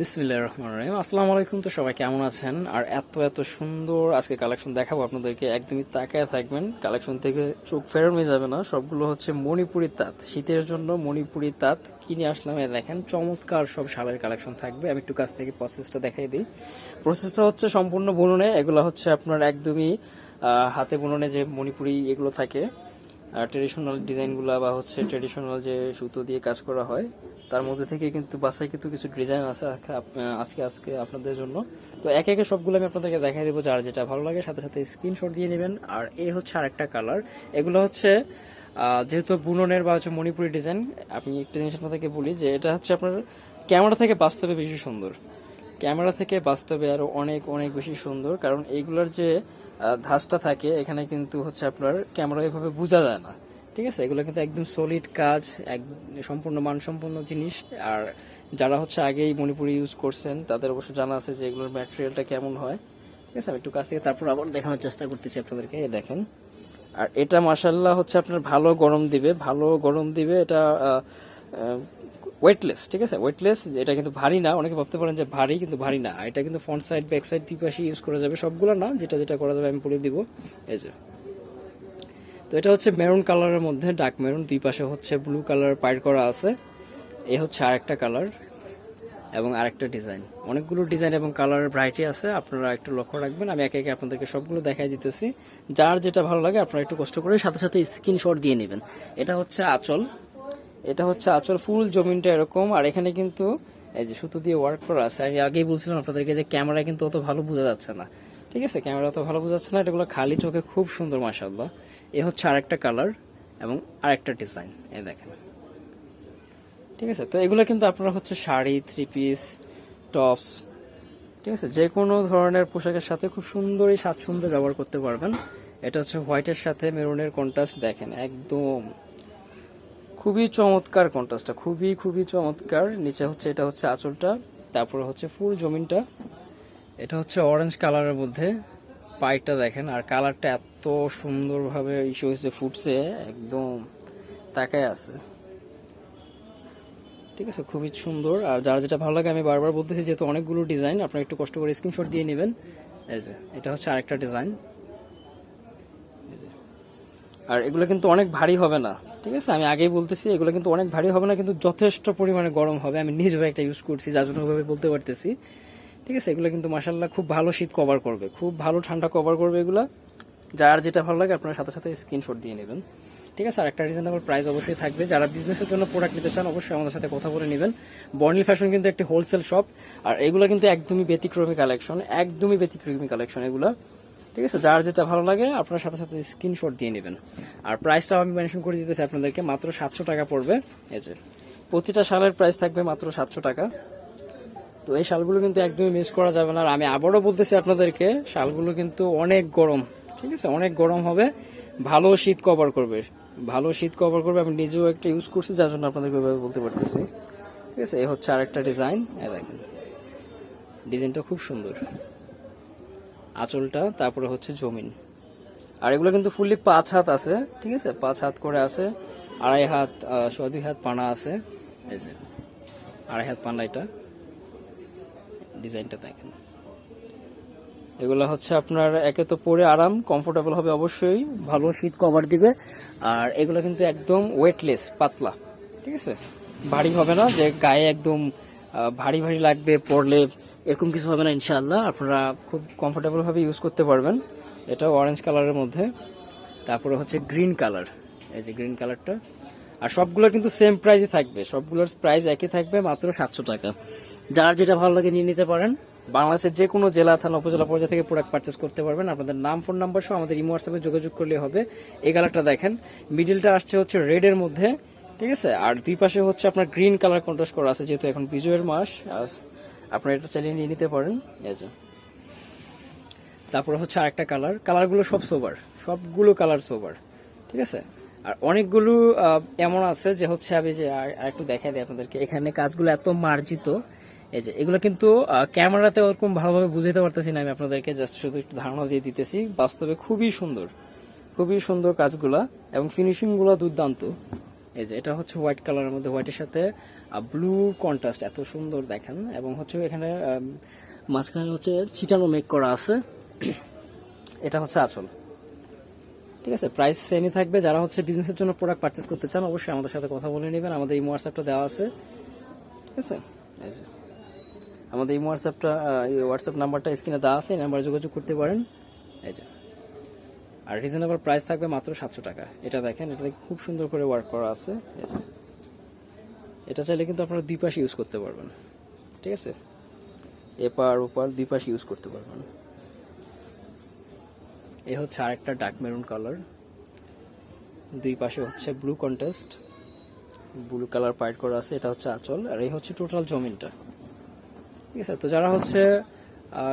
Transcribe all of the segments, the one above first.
বিসমিল্লাহ রহমান রহিম। আসসালামু আলাইকুম, তো সবাই কেমন আছেন? আর এত এত সুন্দর আজকে কালেকশন দেখাবো আপনাদেরকে। একদমই তাকায় থাকবেন, কালেকশন থেকে চোখ ফেরানো যাবে না। সবগুলো হচ্ছে মণিপুরি তাঁত। শীতের জন্য মণিপুরি তাঁত কিনে আসলাম এ দেখেন, চমৎকার সব শালের কালেকশন থাকবে। আমি একটু কাছ থেকে প্রসেসটা দেখাই দিই। প্রসেসটা হচ্ছে সম্পূর্ণ বুননে। এগুলো হচ্ছে আপনার একদমই হাতে বুননে যে মণিপুরি এগুলো থাকে ট্রেডিশনাল ডিজাইনগুলো বা হচ্ছে ট্রেডিশনাল যে সুতো দিয়ে কাজ করা হয়, তার মধ্যে থেকে কিন্তু বাসায় কিন্তু কিছু ডিজাইন আছে আজকে আজকে আপনাদের জন্য। তো একে একে সবগুলো আমি আপনাদেরকে দেখাই দেবো, যার যেটা ভালো লাগে, সাথে সাথে স্ক্রিনশট দিয়ে নেবেন। আর এই হচ্ছে আরেকটা কালার এগুলো হচ্ছে যেহেতু বুননের বা হচ্ছে মণিপুরি ডিজাইন আমি একটা জিনিস আপনাদেরকে বলি যে এটা হচ্ছে আপনার ক্যামেরা থেকে বাস্তবে বেশি সুন্দর। ক্যামেরা থেকে বাস্তবে আরও অনেক অনেক বেশি সুন্দর, কারণ এইগুলোর যে ধাঁচটা থাকে, এখানে কিন্তু হচ্ছে আপনার ক্যামেরা এভাবে বোঝা যায় না। ঠিক আছে? এগুলো কিন্তু একদম সলিড কাজ, এক সম্পূর্ণ মানসম্পন্ন জিনিস। আর যারা হচ্ছে আগেই মণিপুরি ইউজ করছেন, তাদের অবশ্য জানা আছে যে এগুলোর ম্যাটেরিয়ালটা কেমন হয়। ঠিক আছে? আমি একটু কাছ থেকে তারপর আবার দেখানোর চেষ্টা করতেছি আপনাদেরকে দেখেন। আর এটা মাসাল্লাহ হচ্ছে আপনার ভালো গরম দিবে, ভালো গরম দিবে, এটা ওয়েটলেস ঠিক আছে? ওয়েটলেস এটা কিন্তু ভারী না। অনেকে ভাবতে পারেন যে ভারী কিন্তু ভারী না। এটা কিন্তু ফ্রন্ট সাইড ব্যাক সাইড দুই পাশে ইউজ করা যাবে। সবগুলো না, যেটা যেটা করা যাবে আমি বলে দিব। এই যে। তো এটা হচ্ছে মেরুন কালারের মধ্যে ডার্ক মেরুন দুই পাশে হচ্ছে ব্লু কালার পাইর করা আছে। এই হচ্ছে আরেকটা কালার এবং আরেকটা ডিজাইন অনেকগুলো ডিজাইন এবং কালারের ভ্যারাইটি আছে, আপনারা একটু লক্ষ্য রাখবেন। আমি একে একে আপনাদেরকে সবগুলো দেখাই দিতেছি। যার যেটা ভালো লাগে, আপনারা একটু কষ্ট করে সাথে সাথে স্ক্রিনশট দিয়ে নেবেন। এটা হচ্ছে আঁচল। এটা হচ্ছে আচল ফুল, জমিনটা এরকম। আর এখানে কিন্তু এই যে সুতো দিয়ে ওয়ার্ক করা আছে। আমি আগেই বলছিলাম আপনাদেরকে যে ক্যামেরা কিন্তু অত ভালো বোঝা যাচ্ছে না। ঠিক আছে? ক্যামেরা অত ভালো বোঝা যাচ্ছে না। এটাগুলো খালি চোখে খুব সুন্দর মাসাল্লাহ এ হচ্ছে আরেকটা কালার এবং আরেকটা ডিজাইন এ দেখেন। ঠিক আছে? তো এগুলো কিন্তু আপনারা হচ্ছে শাড়ি থ্রি পিস টপস ঠিক আছে? যে কোনো ধরনের পোশাকের সাথে খুব সুন্দরই স্বাচ্ছন্দ্য ব্যবহার করতে পারবেন। এটা হচ্ছে হোয়াইটের সাথে মেরুনের কন্ট্রাস্ট দেখেন। একদম খুবই চমৎকার কন্ট্রাস্টটা খুবই খুবই চমৎকার। নিচে হচ্ছে, এটা হচ্ছে আঁচলটা, তারপরে হচ্ছে ফুল জমিনটা। এটা হচ্ছে অরেঞ্জ কালারের মধ্যে। পাইটা দেখেন, আর কালারটা এত সুন্দরভাবে ইস্যু হয়েছে, ফুটছে, একদম তাকায় আছে। ঠিক আছে, খুবই সুন্দর। আর যার যেটা ভালো লাগে, আমি বারবার বলতেছি, যেহেতু অনেকগুলো ডিজাইন আপনারা একটু কষ্ট করে স্ক্রিনশট দিয়ে নেবেন। এই যে, এটা হচ্ছে আরেকটা ডিজাইন আর এগুলো কিন্তু অনেক ভারী হবে না, ঠিক আছে? আমি আগেই বলতেছি, এগুলো কিন্তু অনেক ভারী হবে না, কিন্তু যথেষ্ট পরিমাণে গরম হবে। আমি নিজেও একটা ইউজ করছি, যার জন্য বলতে পারতেছি, ঠিক আছে? এগুলো কিন্তু মাসাল্লাহ খুব ভালো শীত কভার করবে, খুব ভালো ঠান্ডা কভার করবে এগুলো। যার যেটা ভালো লাগে আপনার সাথে সাথে স্ক্রিনশট দিয়ে নেবেন, ঠিক আছে? আর একটা রিজনেবল প্রাইস অবশ্যই থাকবে। যারা বিজনেসের জন্য প্রোডাক্ট নিতে চান, অবশ্যই আমাদের সাথে কথা বলে নেবেন। বর্নিল ফ্যাশন কিন্তু একটি হোলসেল শপ আর এগুলো কিন্তু একদমই ব্যতিক্রমী কালেকশন একদমই ব্যতিক্রমী কালেকশন এগুলো। ঠিক আছে? যার যেটা ভালো লাগে, আপনার সাথে সাথে স্ক্রিনশট দিয়ে নেবেন। আর প্রাইসটাও আমি মেনশন করে দিতেছি আপনাদেরকে, মাত্র সাতশো টাকা পড়বে। এই যে, প্রতিটা শালের প্রাইস থাকবে মাত্র সাতশো টাকা। তো এই শালগুলো কিন্তু একদমই মিস করা যাবে না। আর আমি আবারও বলতেছি আপনাদেরকে, শালগুলো কিন্তু অনেক গরম, ঠিক আছে? অনেক গরম হবে। ভালো শীত কভার করবে। ভালো শীত কভার করবে। আমি নিজেও একটা ইউজ করছি, যার জন্য আপনাদেরকে ওইভাবে বলতে পারতেছি। ঠিক আছে? এই হচ্ছে আরেকটা ডিজাইন দেখেন। ডিজাইনটা খুব সুন্দর। আঁচলটা তারপরে হচ্ছে জমিন। আর এগুলো কিন্তু ফুললি পাঁচ হাত আছে ঠিক আছে? পাঁচ হাত করে আছে আড়াই হাত সোয়া দুই হাত পানা আছে। এই যে। আড়াই হাত পানা এটা। ডিজাইনটা দেখেন। এগুলো হচ্ছে আপনার একে তো পরে আরাম কমফোর্টেবল হবে অবশ্যই ভালো শীত কভার দিবে। আর এগুলো কিন্তু একদম ওয়েটলেস পাতলা ঠিক আছে? ভারী হবে না যে গায়ে একদম ভারী ভারী লাগবে পরলে এরকম কিছু হবে না, ইনশাআল্লাহ। আপনারা খুব কমফোর্টেবল ভাবে ইউজ করতে পারবেন। এটা অরেঞ্জ কালারের মধ্যে। তারপরে হচ্ছে গ্রিন কালার এই যে গ্রিন কালারটা আর সবগুলো কিন্তু সেম প্রাইসে থাকবে। সবগুলোর প্রাইস একই থাকবে, মাত্র সাতশো টাকা। যার যেটা ভালো লাগে নিয়ে নিতে পারেন। বাংলাদেশের যে কোনো জেলা, থানা, উপজেলা পর্যায়ে থেকে প্রোডাক্ট পারচেস করতে পারবেন। আপনাদের নাম ফোন নাম্বার সহ আমাদের ইমো হোয়াটসঅ্যাপে যোগাযোগ করলে হবে। এই কালারটা দেখেন। মিডিলটা আসছে হচ্ছে রেড এর মধ্যে। ঠিক আছে? আর দুই পাশে হচ্ছে আপনার গ্রিন কালার কন্ট্রাস্ট করা আছে, যেহেতু এখন বিজয়ের মাস। আপনারা এটা চালিয়ে নিয়ে নিতে পারেন। তারপরে হচ্ছে আরেকটা কালার কালারগুলো সব সোবার সবগুলো কালার সোবার ঠিক আছে? আর অনেকগুলো এমন আছে যে হচ্ছে আমি যে আর- একটু দেখাই দিই আপনাদেরকে। এখানে কাজগুলো এত মার্জিত। এই যে, এগুলো কিন্তু ক্যামেরাতে ওরকম ভালোভাবে বুঝাতে পারতেছি না আমি আপনাদেরকে। জাস্ট শুধু একটু ধারণা দিয়ে দিতেছি। বাস্তবে খুবই সুন্দর। খুবই সুন্দর কাজগুলা এবং ফিনিশিংগুলা দুর্দান্ত। এই যে, এটা হচ্ছে হোয়াইট কালারের মধ্যে হোয়াইটের সাথে ব্লু কন্ট্রাস্ট এত সুন্দর দেখেন। এবং হচ্ছে এখানে মাঝখানে হচ্ছে ছিটানো মেক করা আছে। এটা হচ্ছে আঁচল। ঠিক আছে? প্রাইস সেমই থাকবে। যারা হচ্ছে বিজনেসের জন্য প্রোডাক্ট পারচেস করতে চান, অবশ্যই আমাদের সাথে কথা বলে নেবেন। আমাদের এই হোয়াটসঅ্যাপটা দেওয়া আছে। ঠিক আছে? আমাদের এই হোয়াটসঅ্যাপটা হোয়াটসঅ্যাপ নাম্বারটা স্ক্রিনে দেওয়া আছে। এই নাম্বারে যোগাযোগ করতে পারেন। এই যে আর রিজনেবল প্রাইস থাকবে মাত্র সাতশো টাকা। এটা দেখেন, এটা খুব সুন্দর করে ওয়ার্ক করা আছে। এটা চাইলে কিন্তু আপনারা দুই পাশে ইউজ করতে পারবেন। ঠিক আছে? এপার ওপার দুই পাশে ইউজ করতে পারবেন। এই হচ্ছে আরেকটা ডার্ক মেরুন কালার দুই পাশে হচ্ছে ব্লু কন্টেস্ট ব্লু কালার পাইট করা আছে, এটা হচ্ছে আঁচল। আর এই হচ্ছে টোটাল জমিনটা। ঠিক আছে? তো যারা হচ্ছে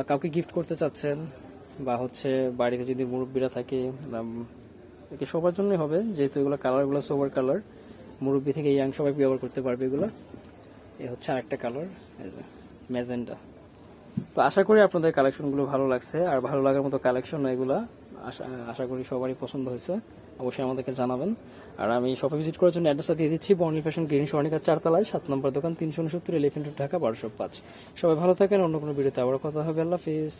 কাউকে গিফট করতে চাচ্ছেন বা হচ্ছে বাড়িতে যদি মুরব্বীরা থাকে একে সবার জন্যই হবে, যেহেতু এগুলো কালারগুলো সোভার কালার মুরব্বী থেকে ইয়াং সবাই ব্যবহার করতে পারবে এগুলো। এ হচ্ছে আরেকটা কালার ম্যাজেন্টা। তো আশা করি আপনাদের কালেকশনগুলো ভালো লাগছে, আর ভালো লাগার মতো কালেকশন এগুলা, আশা আশা করি সবারই পছন্দ হয়েছে। অবশ্যই আমাদেরকে জানাবেন। আর আমি শপে ভিজিট করার জন্য অ্যাড্রেসটা দিয়ে দিচ্ছি, বর্ণিল ফ্যাশন গ্রিন স্বর্ণিকার চারতলায়, সাত নম্বর দোকান, তিনশো উনসত্তর এলিফেন্ট ঢাকা, বারোশো পাঁচ। সবাই ভালো থাকেন, অন্য কোনো ভিডিওতে আবার কথা হবে। আল্লাহ হাফিজ।